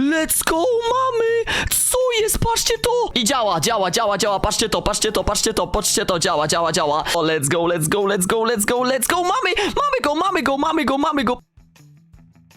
Let's go, mamy! Co jest? Patrzcie to! I działa, działa, działa, działa, patrzcie to, patrzcie to, patrzcie to, patrzcie to, działa, działa, działa. O, let's go, let's go, let's go, let's go, let's go, mamy! Mamy go, mamy go, mamy go, mamy go!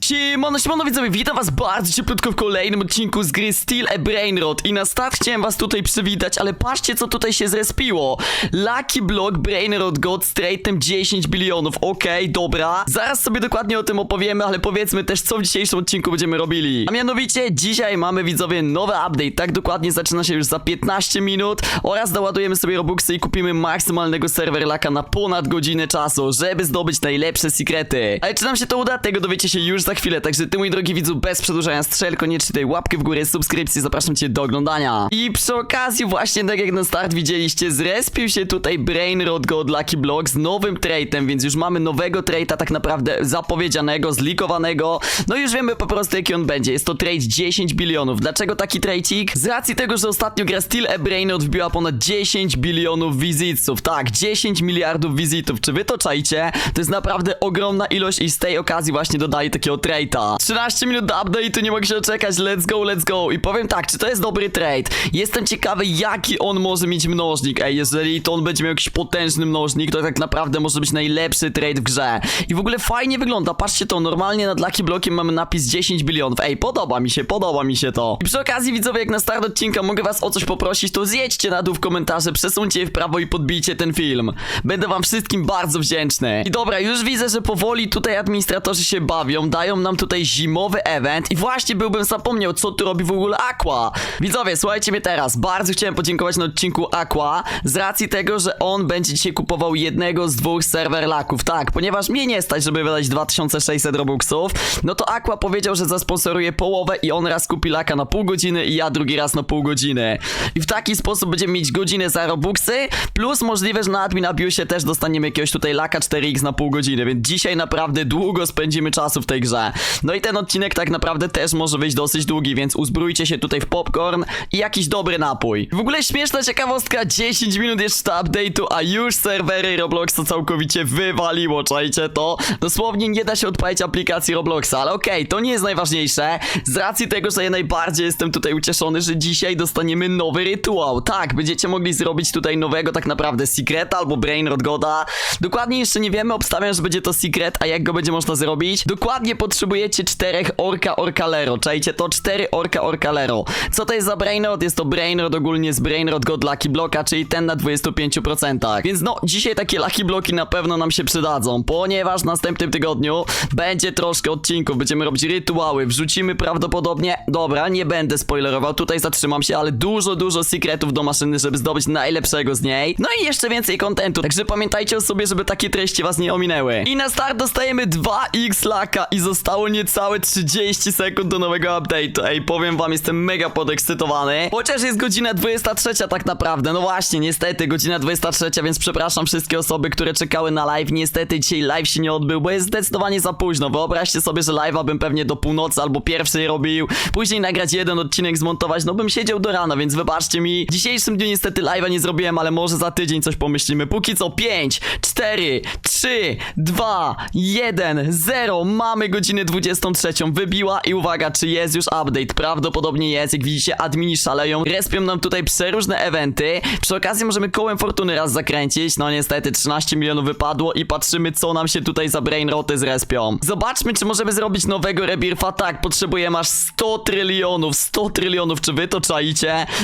Siemano, siemano widzowie, witam was bardzo cieplutko w kolejnym odcinku z gry Steel a Brainrot i na start chciałem was tutaj przywitać, ale patrzcie co tutaj się zrespiło. Lucky Block Brainrot God z trade'em 10 bilionów, okej, dobra. Zaraz sobie dokładnie o tym opowiemy, ale powiedzmy też co w dzisiejszym odcinku będziemy robili. A mianowicie dzisiaj mamy widzowie nowy update, tak dokładnie zaczyna się już za 15 minut. Oraz doładujemy sobie Robuxy i kupimy maksymalnego serwer laka na ponad godzinę czasu, żeby zdobyć najlepsze sekrety. Ale czy nam się to uda? Tego dowiecie się już za chwilę, także ty mój drogi widzu, bez przedłużania strzel, koniecznie tutaj łapkę w górę, subskrypcji, zapraszam cię do oglądania. I przy okazji właśnie, tak jak na start widzieliście, zrespił się tutaj Brainrot God Lucky Block z nowym trade'em, więc już mamy nowego trade'a tak naprawdę zapowiedzianego, zlikowanego, no już wiemy po prostu jaki on będzie, jest to trade 10 bilionów. Dlaczego taki trade'ik? Z racji tego, że ostatnio gra Steel a Brainrot wbiła ponad 10 bilionów wizytów, tak, 10 miliardów wizytów, czy wy to czajcie? To jest naprawdę ogromna ilość i z tej okazji właśnie dodali takiego trade'a. 13 minut do update'u, nie mogę się doczekać, let's go, let's go. I powiem tak, czy to jest dobry trade? Jestem ciekawy, jaki on może mieć mnożnik. Ej, jeżeli to on będzie miał jakiś potężny mnożnik, to tak naprawdę może być najlepszy trade w grze. I w ogóle fajnie wygląda, patrzcie to, normalnie nad Lucky Blockiem mamy napis 10 bilionów. Ej, podoba mi się, podoba mi się to. I przy okazji, widzowie, jak na start odcinka mogę was o coś poprosić, to zjedźcie na dół w komentarze, przesuńcie je w prawo i podbijcie ten film. Będę wam wszystkim bardzo wdzięczny. I dobra, już widzę, że powoli tutaj administratorzy się bawią, dają nam tutaj zimowy event i właśnie byłbym zapomniał, co tu robi w ogóle Aqua. Widzowie, słuchajcie mnie teraz, bardzo chciałem podziękować na odcinku Aqua, z racji tego, że on będzie dzisiaj kupował jednego z dwóch serwer laków, tak, ponieważ mnie nie stać, żeby wydać 2600 robuxów, no to Aqua powiedział, że zasponsoruje połowę i on raz kupi laka na pół godziny i ja drugi raz na pół godziny. I w taki sposób będziemy mieć godzinę za robuxy, plus możliwe, że na admin abusie też dostaniemy jakiegoś tutaj laka 4x na pół godziny, więc dzisiaj naprawdę długo spędzimy czasu w tej grze. No i ten odcinek tak naprawdę też może być dosyć długi, więc uzbrójcie się tutaj w popcorn i jakiś dobry napój. W ogóle śmieszna ciekawostka, 10 minut jeszcze update'u, a już serwery Robloxa całkowicie wywaliło, czajcie to? Dosłownie nie da się odpalić aplikacji Robloxa, ale okej, to nie jest najważniejsze. Z racji tego, że ja najbardziej jestem tutaj ucieszony, że dzisiaj dostaniemy nowy rytuał. Tak, będziecie mogli zrobić tutaj nowego tak naprawdę Secreta albo Brainrot Goda. Dokładnie jeszcze nie wiemy, obstawiam, że będzie to Secret, a jak go będzie można zrobić? Dokładnie potrzebujecie czterech Orka Orkalero. Czajcie to? Cztery Orka Orkalero. Co to jest za Brainrot? Jest to Brainrot ogólnie z Brainrot God Lucky Blocka, czyli ten na 25%. Więc no, dzisiaj takie Lucky Bloki na pewno nam się przydadzą, ponieważ w następnym tygodniu będzie troszkę odcinków, będziemy robić rytuały, wrzucimy prawdopodobnie, dobra, nie będę spoilerował, tutaj zatrzymam się, ale dużo, dużo secretów do maszyny, żeby zdobyć najlepszego z niej. No i jeszcze więcej kontentu, także pamiętajcie o sobie, żeby takie treści was nie ominęły. I na start dostajemy 2x laka i zostało niecałe 30 sekund do nowego update'u. Ej, powiem wam, jestem mega podekscytowany. Chociaż jest godzina 23 tak naprawdę, no właśnie, niestety, godzina 23, więc przepraszam wszystkie osoby, które czekały na live. Niestety dzisiaj live się nie odbył, bo jest zdecydowanie za późno. Wyobraźcie sobie, że live'a bym pewnie do północy albo pierwszej robił, później nagrać jeden odcinek, zmontować, no bym siedział do rana, więc wybaczcie mi. W dzisiejszym dniu niestety live'a nie zrobiłem, ale może za tydzień coś pomyślimy. Póki co 5, 4, 3, 2, 1, 0. Mamy godzinę 23. Wybiła i uwaga, czy jest już update? Prawdopodobnie jest. Jak widzicie, admini szaleją. Respią nam tutaj przeróżne eventy. Przy okazji możemy kołem fortuny raz zakręcić. No niestety 13 milionów wypadło i patrzymy, co nam się tutaj za brainroty zrespią. Zobaczmy, czy możemy zrobić nowego rebirfa. Tak, potrzebujemy aż 100 trylionów. 100 trylionów, czy wy to?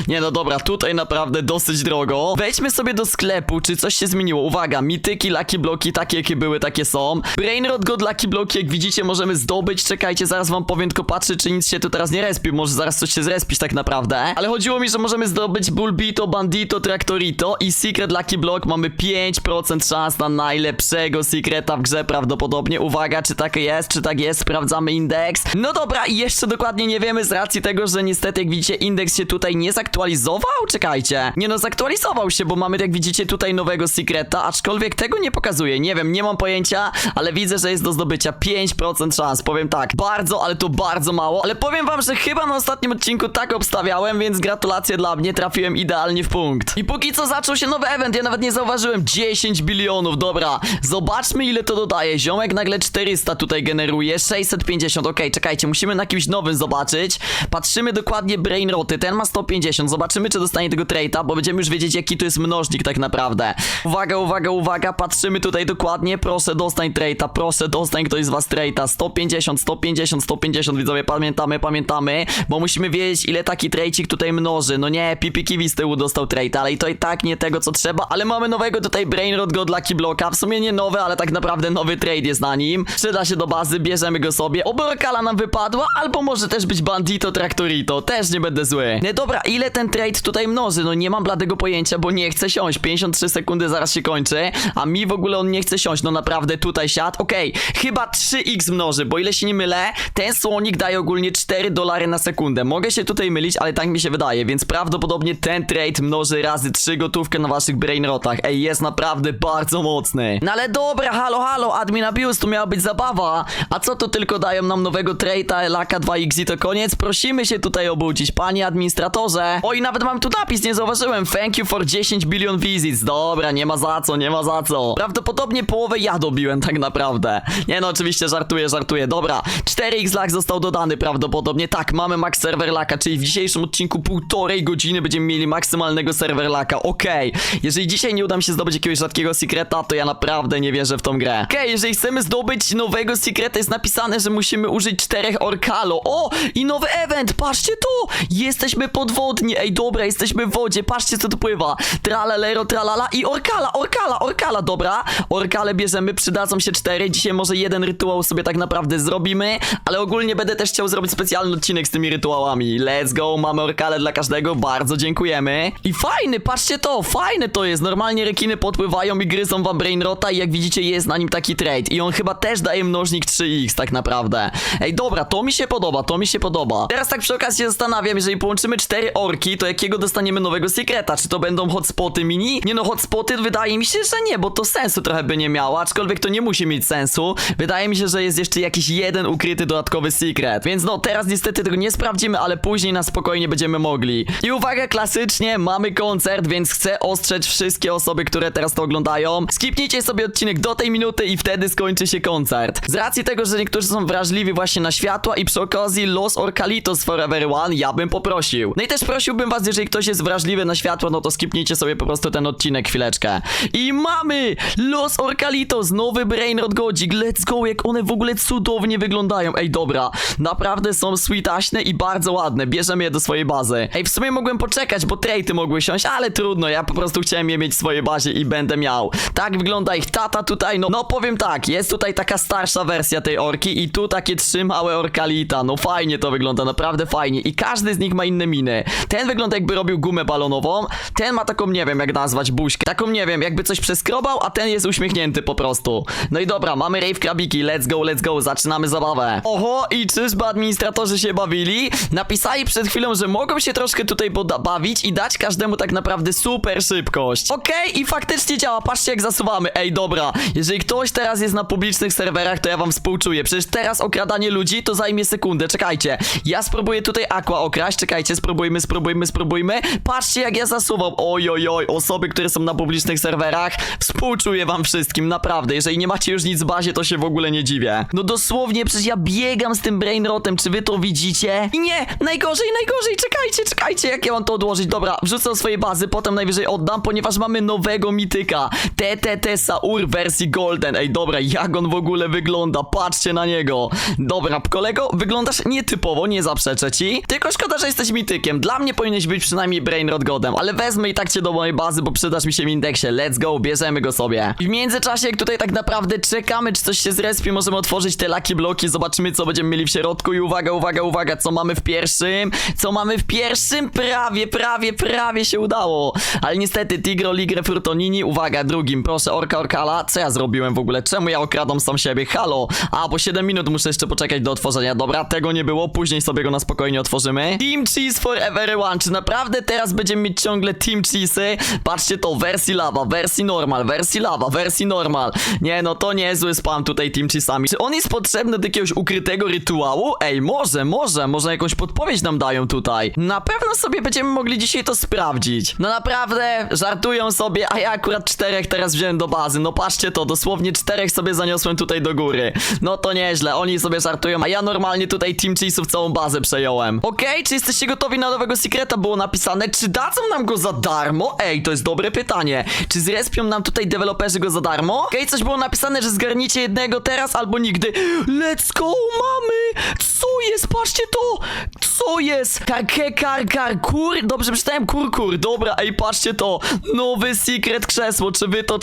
Nie no dobra, tutaj naprawdę dosyć drogo. Wejdźmy sobie do sklepu, czy coś się zmieniło. Uwaga, mityki, lucky bloki, takie jakie były, takie są. Brainrot God Lucky Bloki, jak widzicie, możemy zdobyć. Czekajcie, zaraz wam powiem, tylko patrzę, czy nic się tu teraz nie respi. Może zaraz coś się zrespić tak naprawdę. Ale chodziło mi, że możemy zdobyć Bulbito, Bandito, Traktorito i Secret Lucky Block. Mamy 5% szans na najlepszego Secreta w grze prawdopodobnie. Uwaga, czy tak jest, czy tak jest, sprawdzamy indeks. No dobra, i jeszcze dokładnie nie wiemy z racji tego, że niestety, jak widzicie, indeks się tutaj nie zaktualizował. Czekajcie. Nie no, zaktualizował się, bo mamy, jak widzicie, tutaj nowego Secreta, aczkolwiek tego nie pokazuje. Nie wiem, nie mam pojęcia, ale widzę, że jest do zdobycia 5% szans, powiem tak. Bardzo, ale to bardzo mało, ale powiem wam, że chyba na ostatnim odcinku tak obstawiałem, więc gratulacje dla mnie, trafiłem idealnie w punkt. I póki co zaczął się nowy event, ja nawet nie zauważyłem. 10 bilionów, dobra. Zobaczmy ile to dodaje. Ziomek nagle 400 tutaj generuje, 650, okej, czekajcie, musimy na kimś nowym zobaczyć. Patrzymy dokładnie brainroty, ten ma 150, zobaczymy czy dostanie tego traita, bo będziemy już wiedzieć jaki to jest mnożnik tak naprawdę. Uwaga, uwaga, uwaga, patrzymy tutaj dokładnie, proszę dostań traita, proszę dostań ktoś z was traita, 150, 150, 150, widzowie, pamiętamy, pamiętamy, bo musimy wiedzieć ile taki trejcik tutaj mnoży, no nie, Pipi Kiwi z tyłu dostał traita, ale i to i tak nie tego co trzeba, ale mamy nowego tutaj Brainrot God Lucky Blocka, w sumie nie nowy, ale tak naprawdę nowy trade jest na nim, przyda się do bazy, bierzemy go sobie, oby Orkala nam wypadła, albo może też być Bandito Traktorito, też nie będę zły. No dobra, ile ten trade tutaj mnoży, no nie mam bladego pojęcia, bo nie chce siąść, 53 sekundy zaraz się kończy, a mi w ogóle on nie chce siąść, no naprawdę tutaj siadł, okej, chyba 3x mnoży, bo ile się nie mylę, ten słonik daje ogólnie 4 dolary na sekundę, mogę się tutaj mylić, ale tak mi się wydaje, więc prawdopodobnie ten trade mnoży razy 3 gotówkę na waszych brainrotach, ej, jest naprawdę bardzo mocny. No ale dobra, halo, halo, admin abuse, tu miała być zabawa, a co to tylko dają nam nowego trade'a, laka 2x i to koniec? Prosimy się tutaj obudzić, panie administratorze. Oj, nawet mam tu napis, nie zauważyłem, thank you for 10 billion visits, dobra, nie ma za co, nie ma za co. Prawdopodobnie połowę ja dobiłem tak naprawdę. Nie no, oczywiście żartuję, żartuję, dobra, 4x lag został dodany prawdopodobnie, tak, mamy max server laka, czyli w dzisiejszym odcinku półtorej godziny będziemy mieli maksymalnego serwer laka, okej. Jeżeli dzisiaj nie uda mi się zdobyć jakiegoś rzadkiego secreta, to ja naprawdę nie wierzę w tą grę. Okej, jeżeli chcemy zdobyć nowego secreta, jest napisane, że musimy użyć czterech orkalo. O, i nowy event, patrzcie tu! Jesteśmy podwodni, ej dobra, jesteśmy w wodzie, patrzcie co tu pływa. Tralalero, tralala i orkala, orkala, orkala, dobra. Orkale bierzemy, przydadzą się cztery, dzisiaj może jeden rytuał sobie tak naprawdę zrobimy, ale ogólnie będę też chciał zrobić specjalny odcinek z tymi rytuałami. Let's go, mamy orkale dla każdego, bardzo dziękujemy. I fajny, patrzcie to, fajne to jest, normalnie rekiny podpływają i gryzą wam brainrota i jak widzicie jest na nim taki trade i on chyba też daje mnożnik 3x tak naprawdę. Ej, dobra, to mi się podoba, to mi się podoba. Teraz tak przy okazji zastanawiam, jeżeli połączymy cztery orki, to jakiego dostaniemy nowego secreta? Czy to będą hotspoty mini? Nie no, hotspoty wydaje mi się, że nie, bo to sensu trochę by nie miało, aczkolwiek to nie musi mieć sensu. Wydaje mi się, że jest jeszcze jakiś jeden ukryty dodatkowy secret. Więc no, teraz niestety tego nie sprawdzimy, ale później na spokojnie będziemy mogli. I uwaga, klasycznie mamy koncert, więc chcę ostrzec wszystkie osoby, które teraz to oglądają. Skipnijcie sobie odcinek do tej minuty i wtedy skończy się koncert. Z racji tego, że niektórzy są wrażliwi właśnie na światła i przy okazji Los Orcalitos Forever One, ja bym poprosił. No i też prosiłbym was, jeżeli ktoś jest wrażliwy na światło, no to skipnijcie sobie po prostu ten odcinek chwileczkę. I mamy Los Orcalitos, nowy Brainrot Godzik, let's go, jak one w ogóle cudownie wyglądają. Ej, dobra, naprawdę są sweetaśne i bardzo ładne, bierzemy je do swojej bazy. Ej, w sumie mogłem poczekać, bo trejty mogły siąść, ale trudno, ja po prostu chciałem je mieć w swojej bazie i będę miał. Tak wygląda ich tata tutaj, no, no powiem tak, jest tutaj taka starsza wersja tej orki i tu takie trzy małe orkalita, no fajnie to wygląda, naprawdę fajnie. I każdy z nich ma inne miny. Ten wygląda jakby robił gumę balonową, ten ma taką, nie wiem jak nazwać, buźkę, taką, nie wiem, jakby coś przeskrobał, a ten jest uśmiechnięty po prostu. No i dobra, mamy rave krabiki, let's go, let's go, zaczynamy zabawę. Oho, i czyżby administratorzy się bawili? Napisali przed chwilą, że mogą się troszkę tutaj bawić i dać każdemu tak naprawdę super szybkość. Okej, i faktycznie działa, patrzcie jak zasuwamy. Ej, dobra, jeżeli ktoś teraz jest na publicznych serwerach, to ja wam współczuję. Przecież teraz okradanie ludzi to zajmie sekundę, czekajcie. Ja spróbuję tutaj Aqua okraść, czekajcie, spróbujmy, spróbujmy, spróbujmy. Patrzcie jak ja zasuwam. Oj, oj, oj, osoby, które są na publicznych serwerach, współczuję wam wszystkim, naprawdę. Jeżeli nie macie już nic w bazie, to się w ogóle nie dziwię. No dosłownie, przecież ja biegam z tym brainrotem, czy wy to widzicie? I nie, najgorzej, najgorzej, czekajcie, czekajcie, jak ja mam to odłożyć. Dobra, wrzucę do swojej bazy, potem najwyżej oddam, ponieważ mamy nowego mityka. TTT Saur wersji Golden. Ej, dobra, jak on w ogóle wygląda, patrzcie na niego. Dobra, kolego, wyglądasz nietypowo, nie zaprzeczę ci. Tylko szkoda, że jesteś mitykiem. Dla mnie powinieneś być przynajmniej Brainrot Godem, ale wezmę i tak cię do mojej bazy, bo przydasz mi się w indeksie. Let's go, bierzemy go sobie. I w międzyczasie, jak tutaj tak naprawdę czekamy, czy coś się zrespi, możemy otworzyć te lucky bloki, zobaczymy, co będziemy mieli w środku. I uwaga, uwaga, uwaga, co mamy w pierwszym? Co mamy w pierwszym? Prawie, prawie, prawie się udało. Ale niestety, Tigro, Ligre, Frutonini, uwaga, drugim, proszę, Orka, Orkala. Co ja zrobiłem w ogóle? Czemu ja okradam sam siebie? Halo! A, bo 7 minut muszę jeszcze poczekać do otworzenia. Dobra, tego nie było, później sobie go na spokojnie otworzymy. Team Cheese for everyone. Czy naprawdę teraz będziemy mieć ciągle Team Cheese'y? Patrzcie to, wersji lava, wersji normal, wersji lava, wersji normal. Nie no, to niezły spam tutaj Team Cheese'ami. Czy on jest potrzebne do jakiegoś ukrytego rytuału? Ej, może, może, może jakąś podpowiedź nam dają tutaj. Na pewno sobie będziemy mogli dzisiaj to sprawdzić. No naprawdę, żartują sobie, a ja akurat czterech teraz wziąłem do bazy. No patrzcie to, dosłownie czterech sobie zaniosłem tutaj do góry. No to nieźle, oni sobie żartują, a ja normalnie tutaj Team Cheese'ów całą bazę przejąłem. Okej, czy jesteście gotowi na nowego secreta? Było napisane, czy dadzą nam go za darmo? Ej, to jest dobre pytanie. Czy zrespią nam tutaj deweloperzy go za darmo? Okej, coś było napisane, że zgarnicie jednego teraz albo nigdy. Let's go, mamy! Co jest? Patrzcie to! Co jest? Karke, kar, kur? Dobrze przeczytałem kur, kur. Dobra, ej, patrzcie to. Nowy secret krzesło. Czy wy to?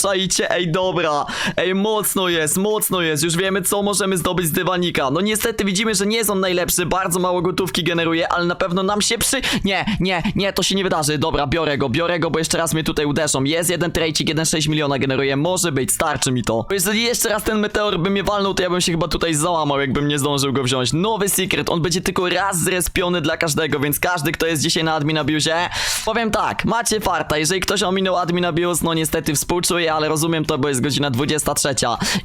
Ej, dobra. Ej, mocno jest, mocno jest. Już wiemy, co możemy zdobyć z dywanika. No niestety widzimy, że nie jest on najlepszy. Bardzo mało gotówki generuje, ale na pewno nam się przy... Nie, nie, nie, to się nie wydarzy. Dobra, biorę go, biorę go, bo jeszcze raz mnie tutaj uderzą. Jest jeden trejcik, 1,6 miliona generuje. Może być, starczy mi to. Bo jeżeli jeszcze raz ten meteor by mnie walnął, to ja bym się chyba tutaj załamał, jakbym nie zdążył go wziąć. Nowy secret, on będzie tylko raz zrespiony dla każdego, więc każdy, kto jest dzisiaj na admin abusie, powiem tak, macie farta. Jeżeli ktoś ominął admin abuse, no niestety współczuję, ale rozumiem to, bo jest godzina 23.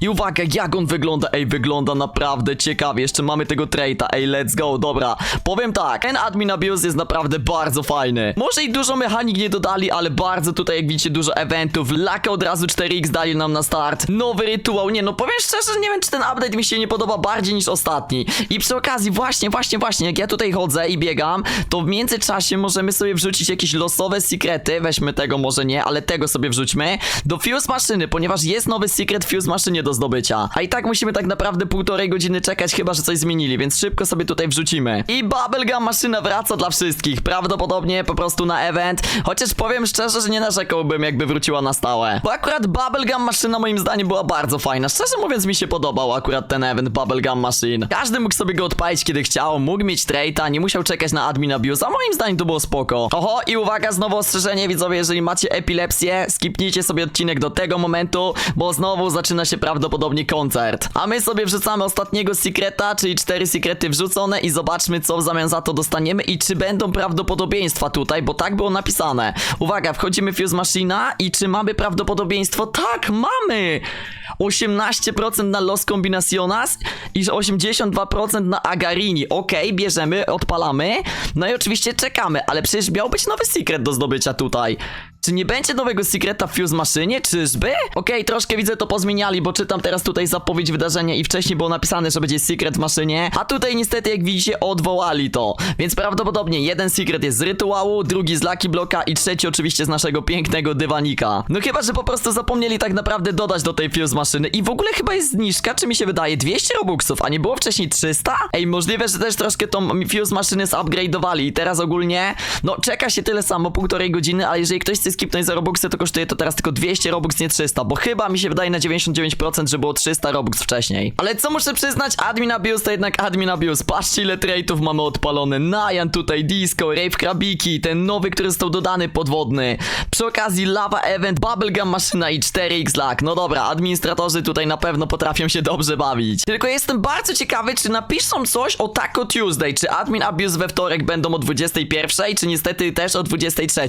I uwaga, jak on wygląda. Ej, wygląda naprawdę ciekawie. Jeszcze mamy tego traita. Ej, let's go, dobra. Powiem tak, ten admin abuse jest naprawdę bardzo fajny. Może i dużo mechanik nie dodali, ale bardzo tutaj, jak widzicie, dużo eventów. Laka od razu 4x dali nam na start. Nowy rytuał. Nie, no powiem szczerze, nie wiem, czy ten update mi się nie podoba bardziej niż ostatni. I przy okazji, właśnie, właśnie, właśnie, jak ja tutaj chodzę i biegam, to w międzyczasie możemy sobie wrzucić jakieś losowe sekrety. Weźmy tego, może nie, ale tego sobie wrzućmy. Do fuse maszyny, ponieważ jest nowy secret fuse maszynie do zdobycia. A i tak musimy tak naprawdę półtorej godziny czekać, chyba że coś zmienili, więc szybko sobie tutaj wrzucimy. I bubblegum maszyna wraca dla wszystkich. Prawdopodobnie po prostu na event. Chociaż powiem szczerze, że nie narzekałbym, jakby wróciła na stałe. Bo akurat bubblegum maszyna moim zdaniem była bardzo fajna. Szczerze mówiąc, mi się podobał akurat ten event bubblegum machine. Każdy mógł sobie go odpalić kiedy chciał, mógł mieć trade'a, nie musiał czekać na admin abuse, a moim zdaniem to było spoko. Oho, i uwaga, znowu ostrzeżenie, widzowie, jeżeli macie epilepsję, skipnijcie sobie odcinek do tego momentu, bo znowu zaczyna się prawdopodobnie koncert. A my sobie wrzucamy ostatniego secreta, czyli cztery secrety wrzucone i zobaczmy, co w zamian za to dostaniemy i czy będą prawdopodobieństwa tutaj, bo tak było napisane. Uwaga, wchodzimy w Fuse Machina i czy mamy prawdopodobieństwo? Tak, mamy! 18% na Los Combinaciones i 82% na Agarini. Okej, bierzemy, odpalamy. No i oczywiście czekamy, ale przecież miał być nowy secret do zdobycia tutaj. Czy nie będzie nowego secreta w Fuse Maszynie? Czyżby? Okej, troszkę widzę to pozmieniali, bo czytam teraz tutaj zapowiedź wydarzenia i wcześniej było napisane, że będzie secret w maszynie, a tutaj niestety jak widzicie odwołali to. Więc prawdopodobnie jeden secret jest z rytuału, drugi z Lucky Blocka i trzeci oczywiście z naszego pięknego dywanika. No chyba, że po prostu zapomnieli tak naprawdę dodać do tej Fuse Maszyny i w ogóle chyba jest zniżka, czy mi się wydaje 200 Robuxów, a nie było wcześniej 300? Ej, możliwe, że też troszkę tą Fuse Maszyny zupgrade'owali i teraz ogólnie, no czeka się tyle samo, półtorej godziny, ale jeżeli ktoś chce skipnąć za Robuxy, to kosztuje to teraz tylko 200 Robux, nie 300, bo chyba mi się wydaje na 99%, że było 300 Robux wcześniej. Ale co muszę przyznać, admin abuse to jednak admin abuse. Patrzcie ile mamy odpalone. Najan tutaj, disco, rave krabiki, ten nowy, który został dodany podwodny. Przy okazji lava event, bubblegum maszyna i 4x lag. No dobra, administratorzy tutaj na pewno potrafią się dobrze bawić. Tylko jestem bardzo ciekawy, czy napiszą coś o Taco Tuesday, czy admin abuse we wtorek będą o 21, czy niestety też o 23.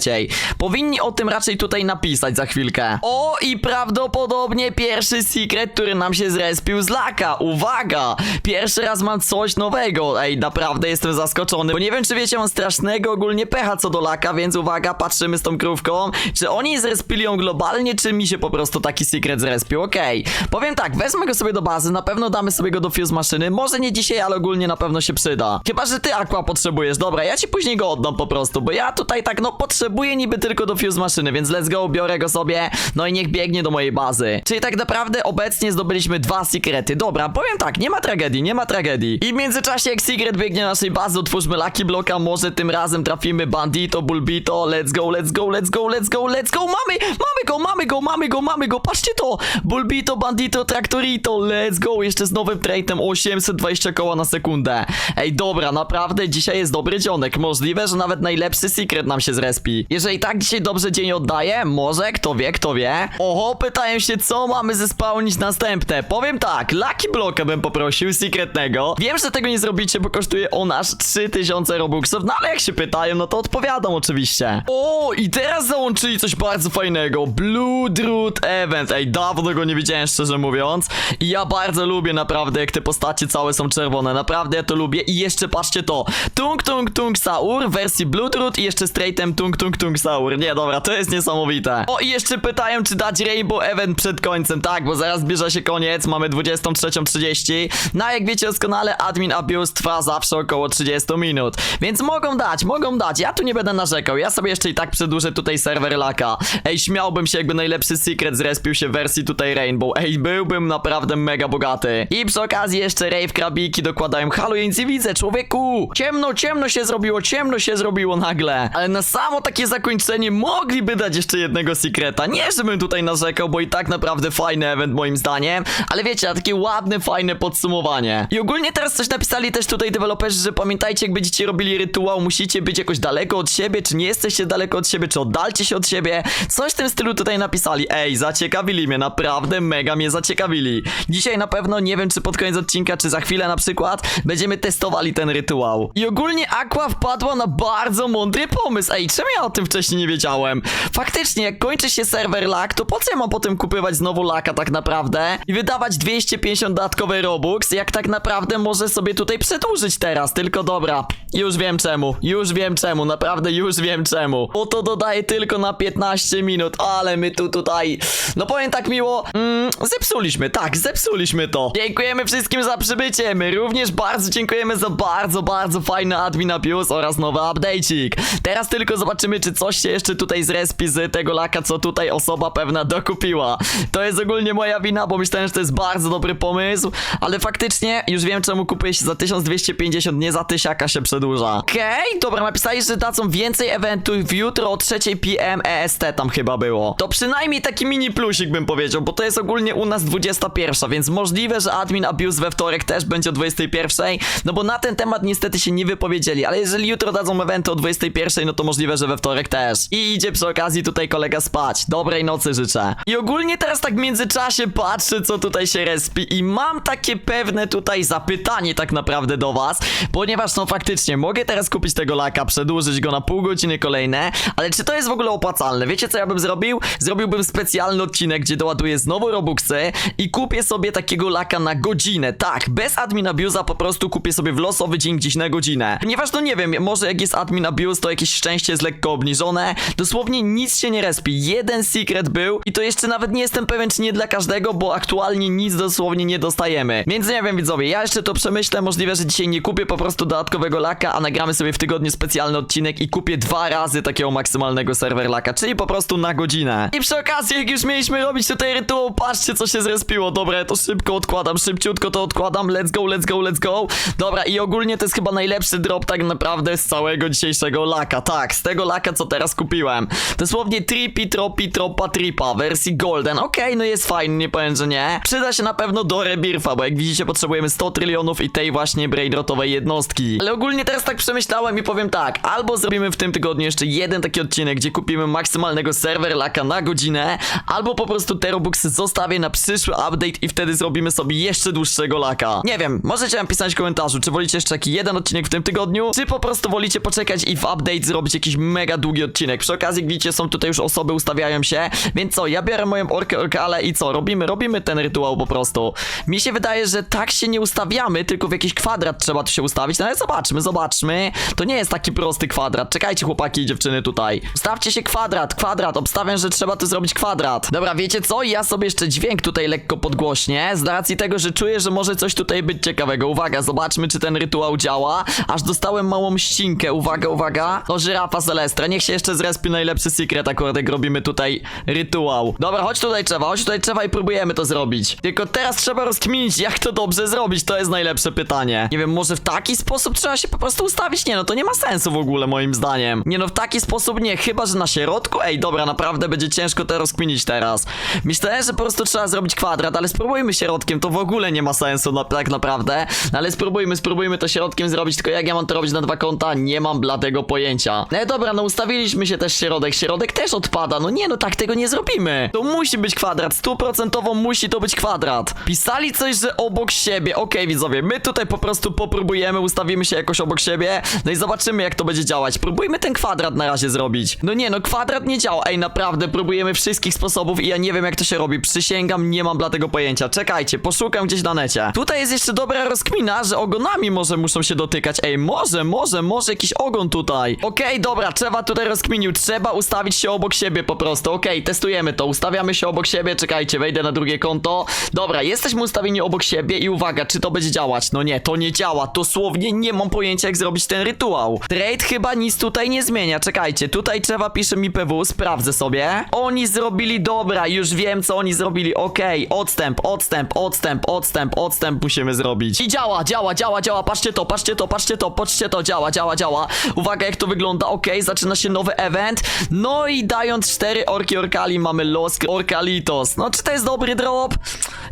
Powinni o tym raczej tutaj napisać za chwilkę. O i prawdopodobnie pierwszy secret, który nam się zrespił z laka. Uwaga! Pierwszy raz mam coś nowego. Ej, naprawdę jestem zaskoczony, bo nie wiem czy wiecie, mam strasznego ogólnie pecha co do laka, więc uwaga, patrzymy z tą krówką. Czy oni zrespili ją globalnie, czy mi się po prostu taki secret zrespił? Okej. Powiem tak, wezmę go sobie do bazy, na pewno damy sobie go do fuse maszyny. Może nie dzisiaj, ale ogólnie na pewno się przyda. Chyba, że ty Aqua potrzebujesz. Dobra, ja ci później go oddam po prostu, bo ja tutaj tak no potrzebuję niby tylko do fuse maszyny, więc let's go, biorę go sobie, no i niech biegnie do mojej bazy. Czyli tak naprawdę obecnie zdobyliśmy dwa sekrety. Dobra, powiem tak, nie ma tragedii, nie ma tragedii. I w międzyczasie jak secret biegnie do naszej bazy, otwórzmy Lucky Blocka, może tym razem trafimy Bandito, Bulbito, let's go, let's go, let's go, let's go, let's go, mamy, mamy go, mamy go, mamy go, mamy go, patrzcie to, Bulbito, Bandito, Traktorito, let's go, jeszcze z nowym trade'em 820 koła na sekundę. Ej, dobra, naprawdę dzisiaj jest dobry dzionek, możliwe, że nawet najlepszy secret nam się zrespi. Jeżeli tak dzisiaj dobrze dzień oddaje, może, kto wie, kto wie. Oho, pytają się, co mamy zespałnić następne. Powiem tak, Lucky Blocka bym poprosił, secretnego. Wiem, że tego nie zrobicie, bo kosztuje on aż 3000 robuxów, no ale jak się pytają, no to odpowiadam oczywiście. O, i teraz załączyli coś bardzo fajnego. Blue Root Event. Ej, dawno go nie widziałem. Widziałem szczerze mówiąc. I ja bardzo lubię naprawdę, jak te postacie całe są czerwone. Naprawdę ja to lubię. I jeszcze patrzcie to. Tung Tung Tung Saur w wersji Bloodroot i jeszcze straightem Tung Tung Tung Saur. Nie, dobra, to jest niesamowite. O, i jeszcze pytają, czy dać Rainbow Event przed końcem. Tak, bo zaraz zbliża się koniec, mamy 23.30. No jak wiecie doskonale, admin abuse trwa zawsze około 30 minut. Więc mogą dać, mogą dać. Ja tu nie będę narzekał. Ja sobie jeszcze i tak przedłużę tutaj serwer laka. Ej, śmiałbym się, jakby najlepszy secret zrespił się w wersji tutaj Rainbow. Ej, byłbym naprawdę mega bogaty. I przy okazji jeszcze Rave Krabiki dokładają Halo, ja nic nie widzę, człowieku! Ciemno, ciemno się zrobiło, ciemno się zrobiło nagle. Ale na samo takie zakończenie mogliby dać jeszcze jednego secreta. Nie, żebym tutaj narzekał, bo i tak naprawdę fajny event moim zdaniem. Ale wiecie, takie ładne, fajne podsumowanie. I ogólnie teraz coś napisali też tutaj deweloperzy, że pamiętajcie, jak będziecie robili rytuał, musicie być jakoś daleko od siebie, czy nie jesteście daleko od siebie, czy oddalcie się od siebie. Coś w tym stylu tutaj napisali. Ej, zaciekawili mnie, naprawdę mega mnie zaciekawili. Dzisiaj na pewno, nie wiem czy pod koniec odcinka, czy za chwilę na przykład, będziemy testowali ten rytuał. I ogólnie Aqua wpadła na bardzo mądry pomysł. Ej, czemu ja o tym wcześniej nie wiedziałem? Faktycznie, jak kończy się serwer lak, to po co ja mam potem kupywać znowu laka tak naprawdę? I wydawać 250 dodatkowe robux, jak tak naprawdę może sobie tutaj przedłużyć teraz. Tylko dobra, już wiem czemu, już wiem czemu, naprawdę już wiem czemu. Bo to dodaje tylko na 15 minut, ale my tu tutaj, no powiem tak miło, mm, zepsuliśmy, tak, zepsuliśmy to. Dziękujemy wszystkim za przybycie, my również bardzo dziękujemy za bardzo, bardzo fajny admin abuse oraz nowy update'ik. Teraz tylko zobaczymy, czy coś się jeszcze tutaj zrespi z tego laka, co tutaj osoba pewna dokupiła. To jest ogólnie moja wina, bo myślałem, że to jest bardzo dobry pomysł, ale faktycznie już wiem, czemu kupuje się za 1250, nie za tysiaka się przedłuża. Okej, dobra, napisali, że dadzą więcej eventów jutro o 3 PM EST tam chyba było. To przynajmniej taki mini plusik bym powiedział, bo to jest ogólnie u nas 21, więc możliwe, że admin abuse we wtorek też będzie o 21, no bo na ten temat niestety się nie wypowiedzieli, ale jeżeli jutro dadzą eventy o 21, no to możliwe, że we wtorek też. I idzie przy okazji tutaj kolega spać. Dobrej nocy życzę. I ogólnie teraz tak w międzyczasie patrzę, co tutaj się respi i mam takie pewne tutaj zapytanie tak naprawdę do was, ponieważ no faktycznie mogę teraz kupić tego laka, przedłużyć go na pół godziny kolejne, ale czy to jest w ogóle opłacalne? Wiecie co ja bym zrobił? Zrobiłbym specjalny odcinek, gdzie doładuję znowu robuxy i kupię sobie takiego laka na godzinę. Tak, bez admin abuse'a po prostu kupię sobie w losowy dzień gdzieś na godzinę. Ponieważ no nie wiem, może jak jest admin abuse, to jakieś szczęście jest lekko obniżone. Dosłownie nic się nie respi. Jeden secret był i to jeszcze nawet nie jestem pewien, czy nie dla każdego, bo aktualnie nic dosłownie nie dostajemy. Więc nie wiem widzowie, ja jeszcze to przemyślę, możliwe, że dzisiaj nie kupię po prostu dodatkowego laka, a nagramy sobie w tygodniu specjalny odcinek i kupię dwa razy takiego maksymalnego serwer laka, czyli po prostu na godzinę. I przy okazji, jak już mieliśmy robić tutaj rytuał, patrzcie co się zrespiło. Dobra, ja to szybko odkładam, szybciutko to odkładam. Let's go, let's go, let's go. Dobra, i ogólnie to jest chyba najlepszy drop tak naprawdę z całego dzisiejszego laka. Tak, z tego laka, co teraz kupiłem. Dosłownie tripi, tropi, tropa, tripa, wersji golden. Okej, no jest fajny, nie powiem, że nie. Przyda się na pewno do rebirfa, bo jak widzicie potrzebujemy 100 trylionów i tej właśnie brainrotowej jednostki. Ale ogólnie teraz tak przemyślałem i powiem tak, albo zrobimy w tym tygodniu jeszcze jeden taki odcinek, gdzie kupimy maksymalnego serwer laka na godzinę, albo po prostu te robuxy zostawię na przyszły update i wtedy zrobimy sobie jeszcze dłuższego laka. Nie wiem, możecie napisać w komentarzu, czy wolicie jeszcze taki jeden odcinek w tym tygodniu, czy po prostu wolicie poczekać i w update zrobić jakiś mega długi odcinek. Przy okazji, widzicie, są tutaj już osoby, ustawiają się, więc co, ja biorę moją orkę orkale i co, robimy, robimy ten rytuał po prostu. Mi się wydaje, że tak się nie ustawiamy, tylko w jakiś kwadrat trzeba tu się ustawić, no ale zobaczmy, zobaczmy. To nie jest taki prosty kwadrat. Czekajcie, chłopaki i dziewczyny tutaj. Ustawcie się kwadrat, kwadrat, obstawiam, że trzeba tu zrobić kwadrat. Dobra, wiecie co? Ja sobie jeszcze dźwięk tutaj lekko podgłośnię, z racji tego, że czuję, że może coś tutaj być ciekawego. Uwaga, zobaczmy, czy ten rytuał działa. Aż dostałem małą ścinkę. Uwaga, uwaga. O, żyrafa Celestra. Niech się jeszcze zrespi najlepszy secret, jak robimy tutaj rytuał. Dobra, chodź tutaj trzeba, chodź tutaj trzeba i próbujemy to zrobić. Tylko teraz trzeba rozkminić, jak to dobrze zrobić. To jest najlepsze pytanie. Nie wiem, może w taki sposób trzeba się po prostu ustawić? Nie no, to nie ma sensu w ogóle, moim zdaniem. Nie no, w taki sposób nie, chyba, że na środku? Ej, dobra, naprawdę będzie ciężko to rozkminić teraz. Myślałem, że po prostu trzeba zrobić kwadrat, ale spróbujmy środkiem, to w ogóle nie ma sensu, na, tak naprawdę. No, ale spróbujmy, spróbujmy to środkiem zrobić, tylko jak ja mam to robić na dwa konta? Nie mam bladego pojęcia. No dobra, no ustawiliśmy się też środek, środek też odpada, no nie no, tak tego nie zrobimy. To musi być kwadrat, stuprocentowo musi to być kwadrat. Pisali coś, że obok siebie, okej widzowie, my tutaj po prostu popróbujemy, ustawimy się jakoś obok siebie, no i zobaczymy jak to będzie działać. Próbujmy ten kwadrat na razie zrobić. No nie, no kwadrat nie działa, ej naprawdę, próbujemy wszystkich sposobów i ja nie wiem jak to się robi. Przy przysięgam, nie mam dla tego pojęcia. Czekajcie, poszukam gdzieś na necie. Tutaj jest jeszcze dobra rozkmina, że ogonami może muszą się dotykać. Ej, może, może, może jakiś ogon tutaj. Okej, dobra, trzeba tutaj rozkminił. Trzeba ustawić się obok siebie po prostu. Okej, testujemy to. Ustawiamy się obok siebie. Czekajcie, wejdę na drugie konto. Dobra, jesteśmy ustawieni obok siebie i uwaga, czy to będzie działać? No nie, to nie działa. Dosłownie nie mam pojęcia, jak zrobić ten rytuał. Trade chyba nic tutaj nie zmienia. Czekajcie, tutaj trzeba pisze mi PW, sprawdzę sobie. Oni zrobili, dobra, już wiem, co oni zrobili. Okej, odstęp, odstęp, odstęp, odstęp, odstęp musimy zrobić. I działa, działa, działa, działa. Patrzcie to, patrzcie to, patrzcie to, patrzcie to, działa, działa, działa. Uwaga, jak to wygląda. Okej, zaczyna się nowy event. No i dając cztery orki orkali, mamy los orkalitos. No, czy to jest dobry drop?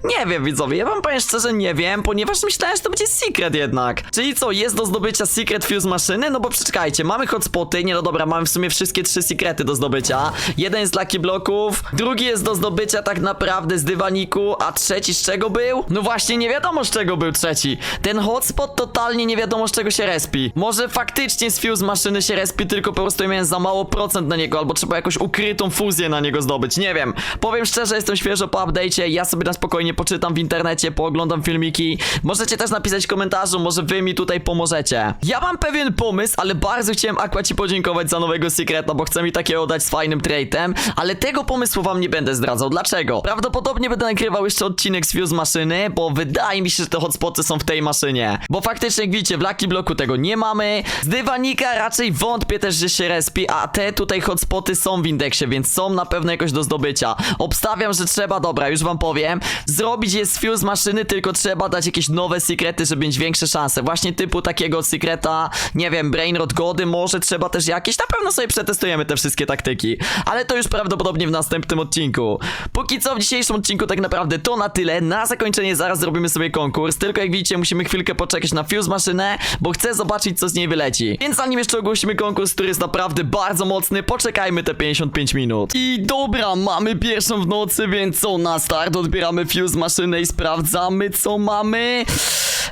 Nie wiem, widzowie, ja wam powiem szczerze, nie wiem, ponieważ myślałem, że to będzie secret jednak. Czyli co, jest do zdobycia secret fuse maszyny? No bo przeczekajcie, mamy hotspoty, nie no dobra, mamy w sumie wszystkie trzy secrety do zdobycia. Jeden jest Lucky Bloków, drugi jest do zdobycia tak naprawdę z dywaniku, a trzeci z czego był? No właśnie, nie wiadomo z czego był trzeci. Ten hotspot totalnie nie wiadomo z czego się respi. Może faktycznie z fuse maszyny się respi, tylko po prostu miałem za mało procent na niego, albo trzeba jakąś ukrytą fuzję na niego zdobyć, nie wiem. Powiem szczerze, jestem świeżo po update'cie, ja sobie na spokojnie poczytam w internecie, pooglądam filmiki. Możecie też napisać w komentarzu, może wy mi tutaj pomożecie. Ja mam pewien pomysł, ale bardzo chciałem Aqua ci podziękować za nowego secreta, bo chce mi takiego dać z fajnym trade'em, ale tego pomysłu wam nie będę zdradzał. Dlaczego? Prawdopodobnie będę nagrywał jeszcze odcinek z Fuse maszyny, bo wydaje mi się, że te hotspoty są w tej maszynie. Bo faktycznie, jak widzicie, w Lucky Bloku tego nie mamy. Z dywanika raczej wątpię też, że się respi, a te tutaj hotspoty są w indeksie, więc są na pewno jakoś do zdobycia. Obstawiam, że trzeba, dobra, już wam powiem, zrobić je z Fuse maszyny, tylko trzeba dać jakieś nowe sekrety, żeby mieć większe szanse. Właśnie typu takiego sekreta, nie wiem, Brainrot Gody, może trzeba też jakieś, na pewno sobie przetestujemy te wszystkie taktyki. Ale to już prawdopodobnie w następnym odcinku. Póki co w dzisiejszym odcinku tak naprawdę to na tyle. Na zakończenie zaraz zrobimy sobie konkurs, tylko jak widzicie musimy chwilkę poczekać na Fuse maszynę, bo chcę zobaczyć co z niej wyleci. Więc zanim jeszcze ogłosimy konkurs, który jest naprawdę bardzo mocny, poczekajmy te 55 minut. I dobra, mamy pierwszą w nocy, więc co na start odbieramy Fuse maszynę i sprawdzamy co mamy.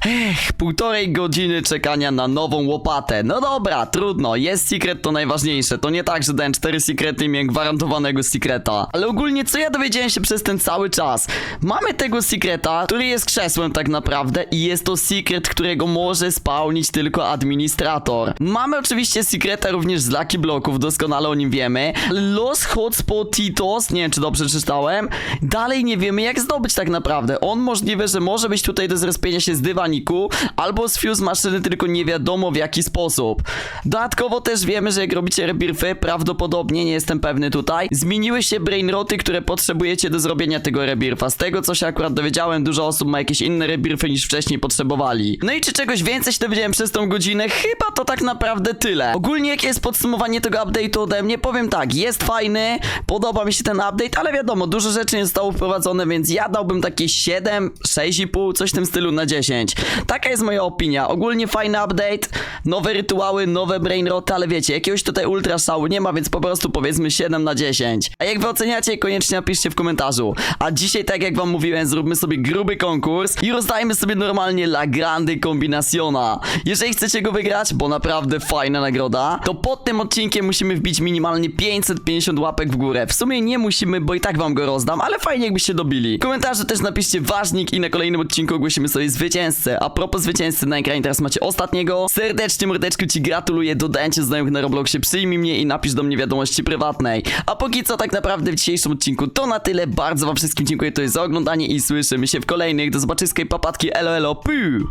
Ech, półtorej godziny czekania na nową łopatę. No dobra, trudno, jest secret to najważniejsze. To nie tak, że dałem cztery secrety i miałem gwarantowanego secreta. Ale ogólnie co ja dowiedziałem się przez ten cały czas? Mamy tego secreta, który jest krzesłem tak naprawdę i jest to secret, którego może spełnić tylko administrator. Mamy oczywiście secreta również z Lucky Bloków, doskonale o nim wiemy. Los Hotspotitos, nie wiem czy dobrze czytałem, dalej nie wiemy jak zdobyć tak naprawdę. On możliwe, że może być tutaj do zrespienia się z dywaniku, albo z fuse maszyny, tylko nie wiadomo w jaki sposób. Dodatkowo też wiemy, że jak robicie rebirfy, prawdopodobnie, nie jestem pewny tutaj, zmieniły się brainroty, które potrzebujecie do zrobienia tego rebirfa. Z tego co się akurat dowiedziałem, dużo osób ma jakieś inne rebirfy niż wcześniej potrzebowali. No i czy czegoś więcej się dowiedziałem przez tą godzinę? Chyba to tak naprawdę tyle. Ogólnie jakie jest podsumowanie tego update'u ode mnie? Powiem tak, jest fajny, podoba mi się ten update, ale wiadomo, dużo rzeczy nie zostało wprowadzone, więc ja dałbym takie 7, 6,5, coś w tym stylu na 10. Taka jest moja opinia. Ogólnie fajny update, nowe rytuały, nowe brainroty, ale wiecie, jakiegoś tutaj ultra szału nie ma, więc po prostu powiedzmy 7 na 10. A jak wy oceniacie, koniecznie napiszcie w komentarzu. A dzisiaj, tak jak wam mówiłem, zróbmy sobie gruby konkurs i rozdajmy sobie normalnie La Grande Combinaciona. Jeżeli chcecie go wygrać, bo naprawdę fajna nagroda, to pod tym odcinkiem musimy wbić minimalnie 550 łapek w górę. W sumie nie musimy, bo i tak wam go rozdam, ale fajnie jakbyście dobili. W komentarzu też napiszcie ważnik i na kolejnym odcinku ogłosimy sobie zwycięzcę. A propos zwycięzcy na ekranie teraz macie ostatniego. Serdecznie mordeczku ci gratuluję, dodajcie znajomych na Robloxie, przyjmij mnie i napisz do mnie wiadomości prywatnej. A póki co tak naprawdę w dzisiejszym odcinku to na tyle. Bardzo wam wszystkim dziękuję tutaj za oglądanie i słyszymy się w kolejnych. Do zobaczyska i papatki elo elo, puu!